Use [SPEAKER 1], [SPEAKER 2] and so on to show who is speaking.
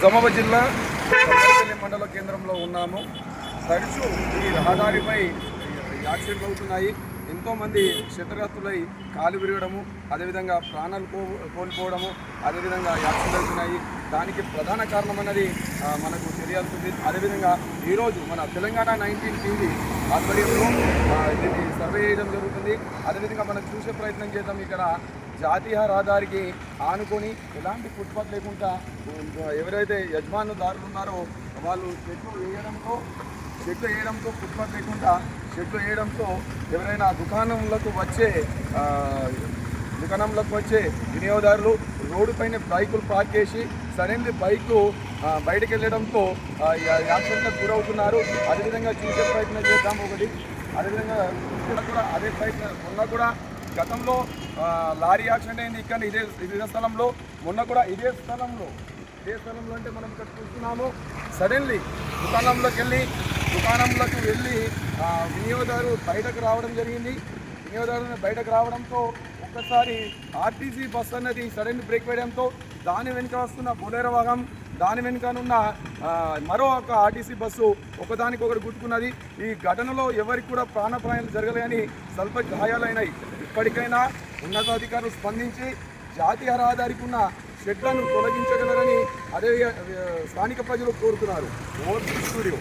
[SPEAKER 1] నిజామాబాద్ జిల్లా మండల కేంద్రంలో ఉన్నాము. తరచూ ఈ రహదారిపై యాక్సిడెంట్లు అవుతున్నాయి. ఎంతోమంది క్షతగ్రస్తులై కాలు విరగడము అదేవిధంగా ప్రాణాలు కో కోల్పోవడము అదేవిధంగా యాక్సిడెంట్ అవుతున్నాయి. దానికి ప్రధాన కారణమన్నది మనకు తెలియాల్సింది అదేవిధంగా ఈరోజు మన తెలంగాణ నైన్టీన్ టీవీ ఆధ్వర్యంలో దీన్ని సర్వే చేయడం జరుగుతుంది. అదేవిధంగా మనం చూసే ప్రయత్నం చేద్దాం. ఇక్కడ జాతీయ రహదారికి ఆనుకొని ఎలాంటి ఫుట్పాత్ లేకుండా ఎవరైతే యజమానుదారులు ఉన్నారో వాళ్ళు చెట్లు వేయడంతో చెట్లు వేయడంతో ఫుట్పాత్ లేకుండా చెట్లు వేయడంతో ఎవరైనా దుకాణంలకు వచ్చే దుకాణంలోకి వచ్చే వినియోగదారులు రోడ్డు పైన బైకులు పార్క్ చేసి సడన్లీ బైకు బయటకు వెళ్ళడంతో యాక్సిడెంట్లకు గురవుతున్నారు. అదేవిధంగా చూసే ప్రయత్నం చేద్దాం ఒకటి. అదేవిధంగా ఇక్కడ కూడా అదే ప్రయత్నం. మొన్న కూడా గతంలో లారీ యాక్సిడెంట్ అయింది ఇక్కడ ఇదే ఇదే స్థలంలో. మొన్న కూడా ఇదే స్థలంలో. ఇదే స్థలంలో అంటే మనం ఇక్కడ చూస్తున్నాము. సడన్లీ దుకాణంలోకి వెళ్ళి దుకాణంలోకి వెళ్ళి వినియోగదారు బయటకు రావడం జరిగింది. వినియోగదారులను బయటకు రావడంతో ఒక్కసారి ఆర్టీసీ బస్ అన్నది సడన్ బ్రేక్ వేయడంతో దాని వెనుక వస్తున్న బొలేరో వాహనం దాని వెనుకనున్న మరో ఒక ఆర్టీసీ బస్సు ఒకదానికొకటి గుట్టుకున్నది ఈ ఘటనలో ఎవరికి కూడా ప్రాణప్రాయాలు జరగలేని స్వల్ప గాయాలైనాయి. ఇప్పటికైనా ఉన్నతాధికారులు స్పందించి జాతీయ రహదారికి ఉన్న షెడ్లను తొలగించగలరని అదే స్థానిక ప్రజలు కోరుతున్నారు. Over studio.